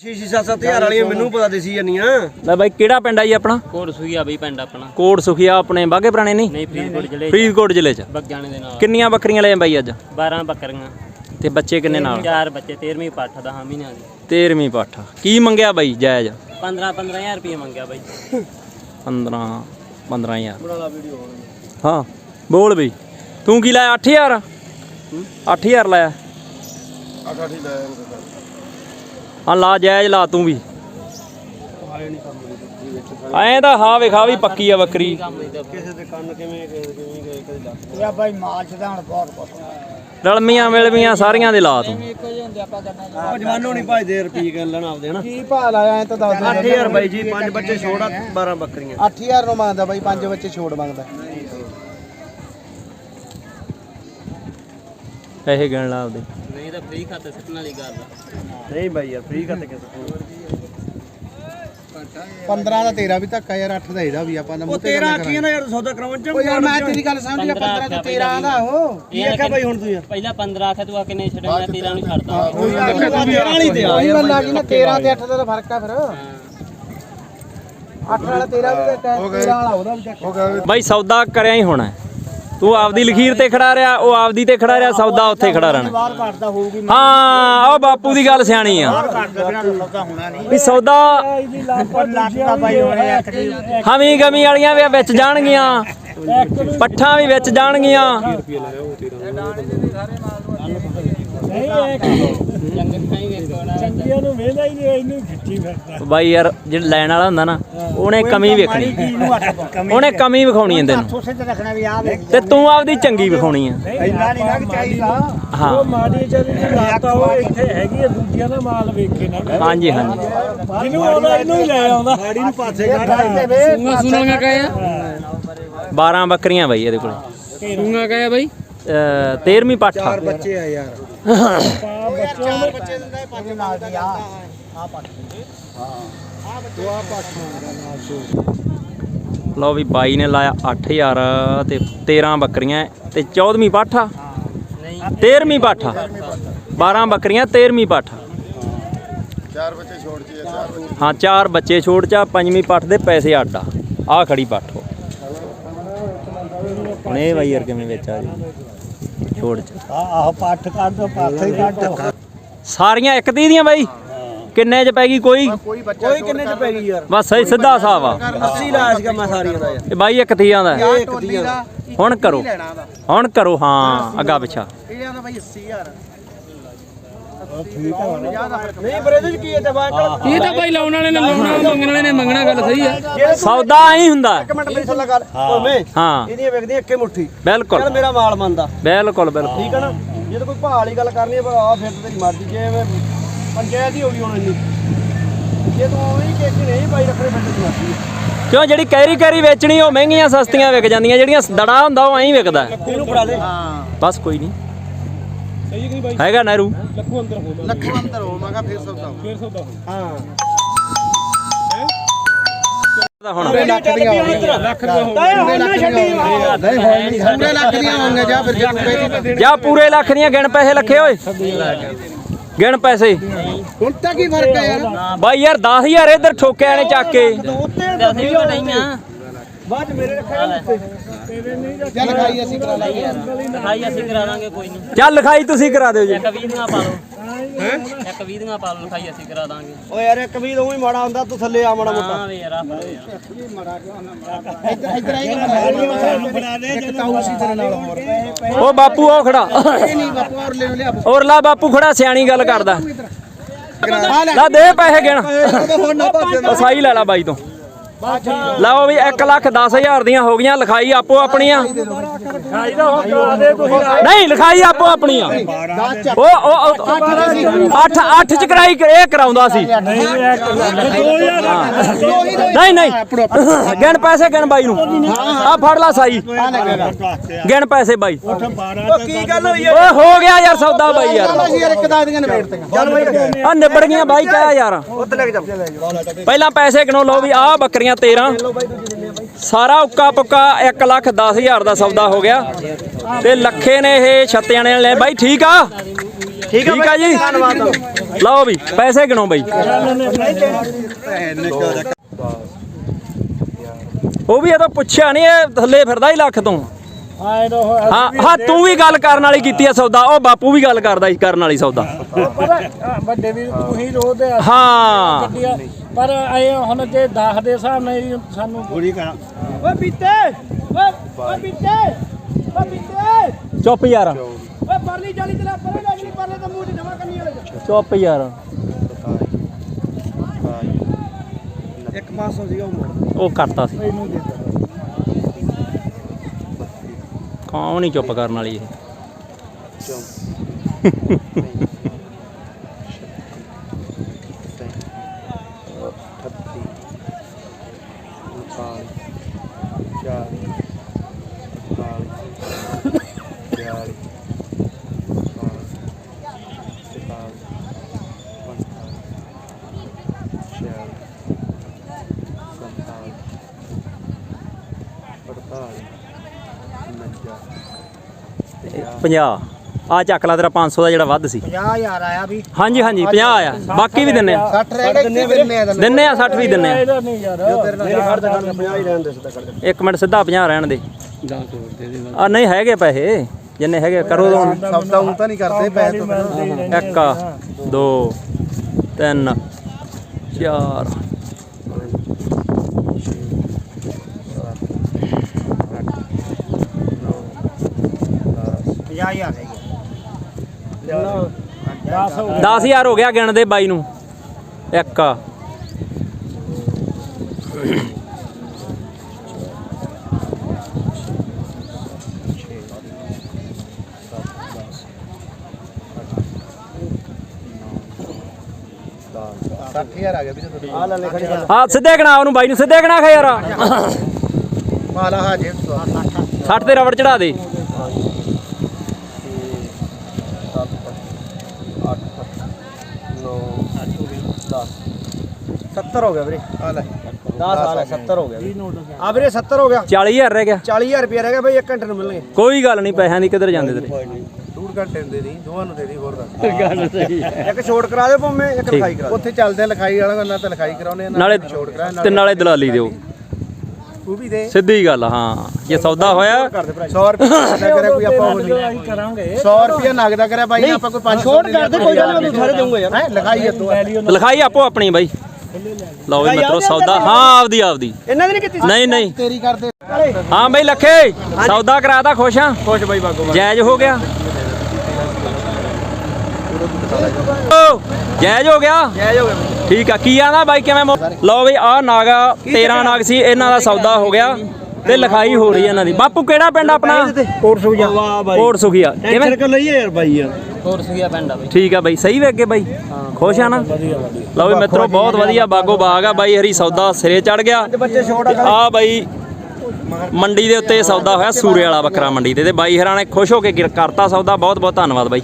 ਛੇ ਸੱਤ ਸੱਤ ਹਜ਼ਾਰ ਵਾਲੀਆਂ ਮੈਨੂੰ ਪਤਾ ਦੇਸੀ ਜਾਂਦੀਆਂ ਲੈ ਬਾਈ ਕਿਹੜਾ ਪਿੰਡ ਆ ਜੀ ਆਪਣਾ? ਕੋਟ ਸੁਈਆ ਬਈ ਪਿੰਡ ਆਪਣਾ। ਕੋਟ ਸੁਖੀਆ ਆਪਣੇ ਬਾਗੇ ਪੁਰਾਣੇ ਨਹੀਂ? ਨਹੀਂ ਫਰੀਦਕੋਟ ਜ਼ਿਲ੍ਹੇ ਫਰੀਦਕੋਟ ਜ਼ਿਲ੍ਹੇ 'ਚ। ਬੱਗਿਆਣੇ ਦੇ ਨਾਲ। ਕਿੰਨੀਆਂ ਬੱਕਰੀਆਂ ਲਏ ਬਾਈ ਅੱਜ? 12 ਬੱਕਰੀਆਂ। ਤੇ ਬੱਚੇ ਕਿੰਨੇ ਨਾਲ? ਚਾਰ ਬੱਚੇ 13ਵੀਂ ਪਾਠ ਦਾ ਮਹੀਨਿਆਂ ਦੀ। 13ਵੀਂ ਪਾਠਾ। ਕੀ ਮੰਗਿਆ ਬਾਈ ਜਾਇਜ਼? 15 15000 ਰੁਪਏ ਮੰਗਿਆ ਬਾਈ। 15 15000 ਹਾਂ ਬੋਲ ਬਈ। ਤੂੰ ਕੀ ਲਾਇਆ 8000 8000 ਲਾਇਆ। ਹਾਂ ਲਾ ਜਾਇਜ਼ ਲਾ ਤੂੰ ਵੀ। ਐਂ ਤਾਂ ਹਾਂ ਵੇਖਾ ਵੀ ਪੱਕੀ ਆ ਬੱਕਰੀ। ਕਿਸੇ ਦੇ ਕੰਨ ਕਿਵੇਂ ਕਿਸੇ ਦੇ ਕਿਵੇਂ ਗਏ ਕਦੇ ਲੱਗ ਯਾ ਬਾਈ ਮਾਲ ਚ ਤਾਂ ਹੁਣ ਬਹੁਤ ਕੁਛ। ਰਲਮੀਆਂ ਮਿਲਵੀਆਂ ਸਾਰੀਆਂ ਦੇ ਲਾ ਤੂੰ। ਇੱਕੋ ਜਿਹੇ ਹੁੰਦੇ ਆਪਾਂ ਕਰਨਾ ਉਹ ਜਵਾਨੋਂ ਨਹੀਂ ਭਜਦੇ ਰੁਪਏ ਕਰ ਲੈਣਾ ਆਪਦੇ ਹਨਾ? ਕੀ ਭਾਅ ਲਾਇਆ ਐ ਤਾਂ ਦੱਸ 8000 ਬਾਈ ਜੀ ਪੰਜ ਬੱਚੇ ਛੋੜਾ 12 ਬੱਕਰੀਆਂ। 8000 ਨੂੰ ਮੰਗਦਾ ਬਾਈ ਪੰਜ ਬੱਚੇ ਛੋੜ ਮੰਗਦਾ। ਪੈਸੇ ਗਿਣ ਲਾ ਆਪਦੇ। ਨਹੀਂ ਤਾਂ ਫ੍ਰੀ ਖਾਤੇ ਸੁੱਟਣ ਵਾਲੀ ਗੱਲ ਆ। ਨਹੀਂ ਬਾਈ ਯਾਰ ਫ੍ਰੀ ਕਰਦੇ ਕਿਸੇ 15 ਦਾ ਤੇਰਾ ਵੀ ਧੱਕਾ ਯਾਰ 8 ਦਾ ਇਹਦਾ ਵੀ ਆਪਾਂ ਦਾ ਉਹ 13 ਆਖੀਆਂ ਨਾ ਯਾਰ ਸੌਦਾ ਕਰਾਉਣ ਚ ਉਹ ਯਾਰ ਮੈਂ ਤੇਰੀ ਗੱਲ ਸਮਝ ਗਿਆ 15 ਤੇ 13 ਦਾ ਉਹ ਕੀ ਆਖਿਆ ਬਾਈ ਹੁਣ ਤੂੰ ਯਾਰ? ਪਹਿਲਾਂ 15 ਆਖਿਆ ਤੂੰ ਆ ਕਿੰਨੇ ਛੱਡਣਾ 13 ਨੂੰ ਛੱਡਦਾ ਉਹੀ ਆਖਿਆ ਤੂੰ 13 ਵਾਲੀ ਤੇ ਆ। ਉਹੀ ਯਾਰ ਗੱਲ ਆ ਗਈ ਨਾ 13 ਤੇ 8 ਦਾ ਤਾਂ ਫ਼ਰਕ ਆ ਫਿਰ। 8 ਵਾਲਾ ਤੇਰਾ ਵੀ ਧੱਕਾ 13 ਵਾਲਾ ਉਹਦਾ ਵੀ ਧੱਕਾ ਬਾਈ ਸੌਦਾ ਕਰਿਆ ਹੀ ਹੋਣਾ। ਤੂੰ ਆਪਦੀ ਲਖੀਰ ਤੇ ਖੜਾ ਰਿਹਾ ਉਹ ਆਪਦੀ ਤੇ ਖੜਾ ਰਿਹਾ ਸੌਦਾ ਉੱਥੇ ਖੜਾ ਰਹਿਣਾ। ਬਾਹਰ ਘਟਦਾ ਹੋਊਗੀ ਹਾਂ ਉਹ ਬਾਪੂ ਦੀ ਗੱਲ ਸਿਆਣੀ ਆ। ਘਟਦਾ ਬਿਨਾ ਸੌਦਾ ਹੋਣਾ ਨਹੀਂ। ਵੀ ਸੌਦਾ ਲੱਖ ਦਾ ਬਾਈ ਹੋਣੇ ਇੱਕ ਦੀ। ਹਮੀ ਗਮੀ ਵਾਲੀਆਂ ਵੀ ਵਿੱਚ ਜਾਣਗੀਆਂ ਪੱਠਾਂ ਵੀ ਵਿੱਚ ਜਾਣਗੀਆਂ। ਚੰਗੀਆਂ ਨੂੰ ਵੇਲਾ ਹੀ ਨਹੀਂ ਇਹਨੂੰ ਖਿੱਚੀ ਫਿਰਦਾ। ਬਾਈ ਯਾਰ ਜਿਹੜਾ ਲੈਣ ਵਾਲਾ ਹੁੰਦਾ ਨਾ ਉਹਨੇ ਕਮੀ ਵੇਖਣੀ। ਉਹਨੇ ਕਮੀ ਵਿਖਾਉਣੀ ਹੈ ਤੈਨੂੰ ਉਸੇ ਤੇ ਤੇ ਆਪਦੀ ਚੰਗੀ ਵਿਖਾਉਣੀ ਆ। ਇੰਨਾ ਨਹੀਂ ਨਾ ਚਾਹੀਦਾ। ਹਾਂ। ਮਾੜੀ ਚੱਲੀ ਦੀ ਲਾਤਾ ਉਹ ਇੱਥੇ ਹੈਗੀ ਆ ਦੂਜਿਆਂ ਦਾ ਮਾਲ ਵੇਖੇ ਨਾ। ਹਾਂਜੀ ਹਾਂਜੀ। ਜਿਹਨੂੰ ਆਉਂਦਾ ਇਹਨੂੰ ਹੀ ਲੈ ਆਉਂਦਾ। ਗਾੜੀ ਨੂੰ ਪਾਸੇ ਸੂੰਗਾ ਸੂੰਗਾ ਕਹੇ ਆ 12 ਬੱਕਰੀਆਂ ਬਾਈ ਇਹਦੇ ਕੋਲੇ। ਸੂੰਗਾ ਕਹੇ ਬਾਈ? 13ਵੀਂ ਪਾਠਾ ਬੱਚੇ ਆ ਯਾਰ। ਚਾਰ ਬੱਚੇ ਦਿੰਦਾ ਇਹ ਪੰਜ ਨਾਲ ਦੀ ਆ। ਆ ਪੱਟ ਲਓ ਵੀ ਬਾਈ ਨੇ ਲਾਇਆ 8000 ਤੇ 13 ਬੱਕਰੀਆਂ ਤੇ 14ਵੀਂ ਪਾਠਾ ਨਹੀਂ। 13ਵੀਂ ਪਾਠਾ 12 ਬੱਕਰੀਆਂ 13ਵੀਂ ਪਾਠਾ ਹਾਂ। ਚਾਰ ਬੱਚੇ ਛੋੜ ਚਾ ਪੰਜਵੀਂ ਪੱਠ ਦੇ ਪੈਸੇ ਅੱਡ ਆ। ਖੜੀ ਪੱਠ ਇਹ ਬਾਈ ਯਾਰ ਕਿਵੇਂ ਵਿੱਚ ਆ ਜੀ? ਛੋੜ ਚ। ਆਹ ਪੱਟ ਕੱਢ ਦੋ ਪਾਸੇ ਹੀ ਕੱਢ ਦੋ। ਸਾਰੀਆਂ ਇੱਕ ਦੀ ਦੀਆਂ ਬਾਈ? ਕਿੰਨੇ ਚ ਪੈ ਗਈ ਕੋਈ? ਕੋਈ ਕਿੰਨੇ ਚ ਪੈ ਗਈ ਯਾਰ? ਬਸ ਸਹੀ ਸਿੱਧਾ ਹਿਸਾਬ ਆ। 80 ਲਾਇਆ ਸੀਗਾ ਮੈਂ ਸਾਰੀਆਂ ਦਾ ਯਾਰ। ਇਹ ਬਾਈ ਇੱਕ ਤੀਆਂ ਦਾ। ਹੈ। ਇਹ ਇੱਕ ਦੀਆਂ ਦਾ। ਹੁਣ ਕਰੋ। ਹੁਣ ਕਰੋ ਹਾਂ ਅੱਗਾ ਪਿੱਛਾ। ਇਹ ਆਂਦਾ ਬਾਈ 80000 ਨਹੀਂ ਚ ਕੀ ਹੈ? ਤੇ ਬਾਅਦ ਇਹ ਤਾਂ ਬਾਈ ਲਾਉਣ ਵਾਲੇ ਨੇ ਲਾਉਣਾ ਮੰਗਣ ਵਾਲੇ ਨੇ ਮੰਗਣਾ ਗੱਲ ਸਹੀ ਆ ਸੌਦਾ ਐਂ ਹੁੰਦਾ। ਹੈ। ਇੱਕ ਮਿੰਟ ਮੇਰੀ ਸੁਣ ਲੈ ਗੱਲ। ਓਵੇਂ ਹਾਂ। ਇਹਦੀਆਂ ਵੇਖਦੀਆਂ ਇੱਕੇ ਮੁੱਠੀ। ਬਿਲਕੁਲ। ਚੱਲ ਮੇਰਾ ਮਾਲ ਮੰਨਦਾ। ਬਿਲਕੁਲ ਬਿਲਕੁਲ। ਠੀਕ ਹੈ ਨਾ? ਜੇ ਤਾਂ ਕੋਈ ਭਾਅ ਵਾਲੀ ਗੱਲ ਕਰਨੀ ਹੈ ਪਰ ਆ ਫਿਰ ਤੇਰੀ ਮਰਜ਼ੀ। ਜੇ ਪੰਚਾਇਤ ਹੀ ਹੋ ਗਈ ਹੁਣ ਇੰਨੀ। ਜੇ ਤੂੰ ਉਵੇਂ ਹੀ ਕੇਸੀ ਨਹੀਂ ਪਾਈ ਰੱਖਣੇ ਫਿਰ ਤੇਰੀ ਮਰਜ਼ੀ ਹੈ। ਕਿਉਂ? ਜਿਹੜੀ ਕੈਰੀ ਕੈਰੀ ਵੇਚਣੀ ਉਹ ਮਹਿੰਗੀਆਂ ਸਸਤੀਆਂ ਵਿਕ ਜਾਂਦੀਆਂ। ਜਿਹੜੀਆਂ ਦੜਾ ਹੁੰਦਾ ਉਹ ਐਂ ਵਿਕਦਾ। ਹੈ। ਇਹਨੂੰ ਫੜਾ ਦੇ। ਬਸ ਕੋਈ ਨਹੀਂ। ਹੈਗਾ ਨਹਿਰੂ। ਲੱਖੋਂ ਅੰਦਰ ਹੋਵਾਂਗਾ ਫਿਰ ਸੌਦਾ ਫਿਰ ਸੌਦਾ ਹਾਂ। ਹੁਣ ਲੱਖ ਦੀਆਂ ਹੋਣਗੀਆਂ। ਲੱਖ ਦੀਆਂ ਹੋਣਗੀਆਂ। ਲੱਖ ਦੀਆਂ ਨਹੀਂ ਹੋਣਗੀਆਂ। ਪੂਰੇ ਲੱਖ ਦੀਆਂ ਹੋਣਗੀਆਂ ਜਾਂ ਫਿਰ ਜੇ ਪੂਰੇ ਜਾ ਪੂਰੇ ਲੱਖ ਦੀਆਂ ਗਿਣ ਪੈਸੇ ਲੱਖੇ ਓਏ। ਗਿਣ ਪੈਸੇ। ਹੁਣ ਤਾਂ ਕੀ ਫ਼ਰਕ ਹੈ ਯਾਰ? ਬਾਈ ਯਾਰ 10000 ਇੱਧਰ ਠੋਕਿਆ ਨੇ ਚੱਕ ਕੇ। ਅਸੀਂ ਵੀ ਵਟਾਈਆਂ ਬਾਅਦ ਚ ਮੇਰੇ ਰੱਖਿਆ ਚੱਲ ਖਾਈ ਅਸੀਂ ਕਰਾ ਲਾਂਗੇ ਲਿਖਾਈ ਅਸੀਂ ਕਰਾ ਦਾਂਗੇ ਕੋਈ ਨਹੀਂ। ਚੱਲ ਲਿਖਾਈ ਤੁਸੀਂ ਕਰਾ ਦਿਓ ਜੀ। ਇੱਕ 20 ਦੀਆਂ ਪਾ ਲਓ। ਹੈ? ਇੱਕ 20 ਦੀਆਂ ਪਾ ਲਓ ਲਿਖਾਈ ਅਸੀਂ ਕਰਾ ਦਾਂਗੇ। ਓ ਯਾਰ ਇੱਕ ਵੀ ਉਵੇਂ ਹੀ ਮਾੜਾ ਹੁੰਦਾ ਤੂੰ ਥੱਲੇ ਆ ਮਾੜਾ ਮੋਟਾ। ਹਾਂ ਵੀ ਯਾਰ ਆ ਫੜੋ ਯਾਰ। ਇੱਧਰ ਇੱਧਰ ਆਈ ਬਣਾ ਦੇ ਇੱਕ ਤਾਊ ਸੀ ਤੇਰੇ ਨਾਲ ਹੋਰ। ਉਹ ਬਾਪੂ ਉਹ ਖੜਾ। ਨਹੀਂ ਬਾਪੂ ਹੋਰ ਲੈ ਲਿਆ। ਔਰ ਲਾ ਬਾਪੂ ਖੜਾ ਸਿਆਣੀ ਗੱਲ ਕਰਦਾ। ਲਾ ਦੇ ਪੈਸੇ ਗਿਣ। ਉਹ ਸਾਈ ਲੈ ਲਾ ਬਾਈ ਤੋਂ। ਲਓ ਵੀ 1 ਲੱਖ 10000 ਦੀਆਂ ਹੋ ਗਈਆਂ, ਲਿਖਾਈ ਆਪੋ ਆਪਣੀਆਂ। ਨਹੀਂ, ਲਿਖਾਈ ਆਪੋ ਆਪਣੀਆਂ। ਉਹ ਉਹ 8 8 ਚ ਕਰਾਈ, ਇਹ ਕਰਾਉਂਦਾ ਸੀ। ਨਹੀਂ ਨਹੀਂ। ਗਿਣ ਪੈਸੇ, ਗਿਣ ਬਾਈ ਨੂੰ। ਆ ਫੜ ਲਾ ਸਾਈ। ਗਿਣ ਪੈਸੇ ਬਾਈ। ਓ ਕੀ ਗੱਲ ਹੋਈ ਓਏ ਹੋ ਗਿਆ ਯਾਰ, ਸੌਦਾ ਬਾਈ ਯਾਰ। ਅਸੀਂ ਇੱਕ ਦਾਦੀਆਂ ਨੇ ਵੇਟ ਤੀਆਂ ਆ ਨਿਬੜ ਗਈਆਂ ਬਾਈ ਕਹਿਆ ਯਾਰ। ਪਹਿਲਾਂ ਪੈਸੇ ਗਿਣੋ, ਲਓ ਵੀ ਆਹ ਬੱਕਰੀਆਂ 13 ਸਾਰਾ ਉੱਕਾ ਪੁੱਕਾ 1 ਲੱਖ 10 ਹਜ਼ਾਰ ਦਾ ਸੌਦਾ ਹੋ ਗਿਆ। ਤੇ ਲੱਖੇ ਨੇ ਇਹ ਛੱਤਿਆਂ ਨੇ। ਲੈ ਬਾਈ ਠੀਕ ਆ? ਠੀਕ ਆ ਜੀ? ਧੰਨਵਾਦ। ਲਓ ਵੀ ਪੈਸੇ ਗਿਣੋ ਬਾਈ। ਉਹ ਵੀ ਇਹ ਤਾਂ ਪੁੱਛਿਆ ਨਹੀਂ ਇਹ ਥੱਲੇ ਫਿਰਦਾ ਹੀ ਲੱਖ ਤੋਂ। ਹਾਂ ਹਾਂ ਤੂੰ ਵੀ ਗੱਲ ਕਰਨ ਵਾਲੀ ਕੀਤੀ ਆ ਸੌਦਾ। ਉਹ ਬਾਪੂ ਵੀ ਗੱਲ ਕਰਦਾ ਸੀ ਕਰਨ ਵਾਲੀ ਸੌਦਾ। ਵੱਡੇ ਵੀ ਤੂੰ ਹੀ ਰੋਜ਼ ਦੇ ਹਾਂ। ਪਰ ਆਏ ਹੁਣ ਜੇ 10 ਦੇ ਹਿਸਾਬ ਨਾਲ ਹੀ ਸਾਨੂੰ ਪੂਰੀ ਕਰਾਂ ਓਏ ਪੀਤੇ ਓਏ ਓਏ ਪੀਤੇ ਓਏ ਪੀਤੇ ਚੁੱਪ ਯਾਰ। ਓਏ ਪਰਲੀ ਜਾਲੀ ਤੇਰਾ ਪਰੇ ਲੱਗ ਨਹੀਂ ਪਰਲੇ ਤਾਂ ਮੂੰਹ ਚ ਜਮਾ ਕਰਨੀ ਵਾਲੇ ਚੁੱਪ ਯਾਰ। ਇੱਕ ਪਾਸੋਂ ਸੀਗਾ ਉਹ ਮੁੜ ਉਹ ਕਰਤਾ ਸੀ। ਇਹਨੂੰ ਦੇ ਕੌਣ ਨਹੀਂ ਚੁੱਪ ਕਰਨ ਵਾਲੀ ਇਹ? con chơi con chơi con chơi con con chơi संतान पड़ताल नज्जा पंजाब ਆ ਚੱਕ ਲਾ ਤੇਰਾ 500 ਦਾ ਜਿਹੜਾ ਵੱਧ ਸੀ। 50000 ਆਇਆ ਵੀ। ਹਾਂਜੀ ਹਾਂਜੀ 50 ਆਇਆ। ਬਾਕੀ ਵੀ ਦਿੰਨੇ ਆ। 60 ਰਹਿ ਗਏ ਦਿੰਨੇ ਆ ਤੈਨੂੰ। ਦਿੰਨੇ ਆ 60 ਵੀ ਦਿੰਨੇ ਆ। ਇਹਦਾ ਨਹੀਂ ਯਾਰ। ਮੇਰੇ ਖੜ ਦਾ ਕੰਮ 50 ਹੀ ਰਹਿਣ ਦੇ ਸਿੱਧਾ ਕਰ ਦੇ। ਇੱਕ ਮਿੰਟ ਸਿੱਧਾ 50 ਰਹਿਣ ਦੇ। ਆ ਨਹੀਂ ਹੈਗੇ ਪੈਸੇ। ਜਿੰਨੇ ਹੈਗੇ ਕਰੋ ਦੋ ਸੌਦਾ ਉਂ ਤਾਂ ਨਹੀਂ ਕਰਦੇ ਪੈਸੇ ਤੋਂ। ਬਿਨਾਂ। ਇੱਕ ਦੋ ਤਿੰਨ ਚਾਰ। ਪੰਜਾਹ ਹਜ਼ਾਰ। ਰਹਿ ਗਿਆ 10 ਹੋ 10000 ਹੋ ਗਿਆ ਗਿਣ ਦੇ ਬਾਈ ਨੂੰ। ਇੱਕ। ਆ ਸਿੱਧੇ ਗਣਾ ਉਹਨੂੰ ਬਾਈ ਨੂੰ ਸਿੱਧੇ ਗਣਾ ਖਾ ਯਾਰ। ਮਾਲਾ ਹਾਜੇ 60 ਤੇ ਰਬੜ ਚੜਾ ਦੇ। 70 ਹੋ ਗਿਆ ਵੀਰੇ। ਆ ਲੈ। 10 ਆ ਲੈ 70 ਹੋ ਗਿਆ ਵੀਰੇ। ਆ ਵੀਰੇ 70 ਹੋ ਗਿਆ। 40000 ਰਹਿ ਗਿਆ। 40000 ਰੁਪਏ ਰਹਿ ਗਿਆ ਬਈ 1 ਘੰਟੇ ਨੂੰ ਮਿਲਣਗੇ। ਕੋਈ ਗੱਲ ਨਹੀਂ ਪੈਸਿਆਂ ਦੀ ਕਿੱਧਰ ਜਾਂਦੇ ਤੇਰੇ। ਘੰਟੇ ਨੂੰ ਦੇ ਦੀ ਦੋਵਾਂ ਨੂੰ ਦੇ ਦੀ ਹੋਰ ਦੱਸ। ਇੱਕ ਛੋਟ ਕਰਾ ਦਿਓ ਭਾਵੇਂ ਇੱਕ ਲਿਖਾਈ ਕਰਾ ਦਿਓ। ਉੱਥੇ ਚੱਲਦੇ ਲਿਖਾਈ ਵਾਲਾ ਨਾਲ ਤਾਂ ਲਿਖਾਈ ਕਰਾਉਨੇ ਨਾਲ ਕਰਾ ਤੇ ਨਾਲੇ ਦਲਾਲੀ ਦਿਓ। ਉਹ ਵੀ ਦੇ। ਸਿੱਧੀ ਗੱਲ ਹਾਂ। ਜੇ ਸੌਦਾ ਹੋਇਆ ਕਰ ਦੇ ਭਰਾ 100 ਰੁਪਏ ਨਗਦਾ ਕਰਿਆ ਕੋਈ ਆਪਾਂ ਉਹ ਨਹੀਂ ਕਰਾਂਗੇ। 100 ਰੁਪਏ ਨਗਦਾ ਕਰਿਆ ਬਾਈ ਆਪਾਂ ਕੋਈ 500 ਛੋਟ ਕਰ ਦੇ ਕੋਈ ਗੱਲ ਨਹੀਂ ਸਾਰੇ ਦਊਂਗਾ ਯਾਰ। ਹੈ ਲਿਖਾਈ ਤੂੰ। ਆਪੋ ਆਪਣੀ ਬਾਈ। ਲਓ ਵੀ ਮਿੱਤਰੋ ਸੌਦਾ ਹਾਂ ਆਪਦੀ ਆਪਦੀ। ਇਹਨਾਂ ਦੀ ਨਹੀਂ ਕੀਤੀ ਨਹੀਂ ਨਹੀਂ। ਤੇਰੀ ਕਰਦੇ। ਹਾਂ ਬਈ ਲੱਖੇ। ਸੌਦਾ ਕਰਾਤਾ ਖੁਸ਼ ਆ ਖੁਸ਼ ਬਾਈ ਬਾਗੋ ਜਾਇਜ਼ ਹੋ ਗਿਆ। ਜਾਇਜ਼ ਹੋ ਗਿਆ। ਜੈ ਹੋ ਗਿਆ। ਠੀਕ ਆ ਕੀ ਆਂਦਾ ਬਾਈ ਕਿਵੇਂ ਮੋ- ਲਓ ਬਈ ਆ ਨਾਗਾ 13 ਨਾਗ ਸੀ ਇਹਨਾਂ ਦਾ ਸੌਦਾ ਹੋ ਗਿਆ ਤੇ ਲਿਖਾਈ ਹੋ ਰਹੀ ਹੈ ਇਹਨਾਂ ਦੀ। ਬਾਪੂ ਕਿਹੜਾ ਪਿੰਡ ਆਪਣਾ? ਕੋਟ ਸੁਜਾ ਵਾਹ ਬਾਈ। ਕੋਟ ਸੁਖੀਆ। ਕਿਵੇਂ? ਟੈਨਸ਼ਨ ਕਰ ਲਈਏ ਯਾਰ ਬਾਈ ਯਾਰ। ਠੀਕ ਆ ਬਾਈ ਸਹੀ ਵੇ ਅੱਗੇ ਬਾਈ? ਖੁਸ਼ ਆ ਨਾ? ਲਓ ਵੀ ਮਿੱਤਰੋ ਬਹੁਤ ਵਧੀਆ ਬਾਗੋ ਬਾਗ ਆ ਬਾਈ ਹਰੀ ਸੌਦਾ ਸਿਰੇ ਚੜ ਗਿਆ। ਬੱਚੇ ਛੋਟ ਆ ਆ ਬਾਈ ਮੰਡੀ ਦੇ ਉੱਤੇ ਸੌਦਾ ਹੋਇਆ ਸੂਰੇ ਵਾਲਾ ਬੱਕਰਾ ਮੰਡੀ ਤੇ। ਤੇ ਬਾਈ ਹਰਾਂ ਨੇ ਖੁਸ਼ ਹੋ ਕੇ ਗਿਰ- ਕਰਤਾ ਸੌਦਾ। ਬਹੁਤ ਬਹੁਤ ਧੰਨਵਾਦ ਬਾਈ।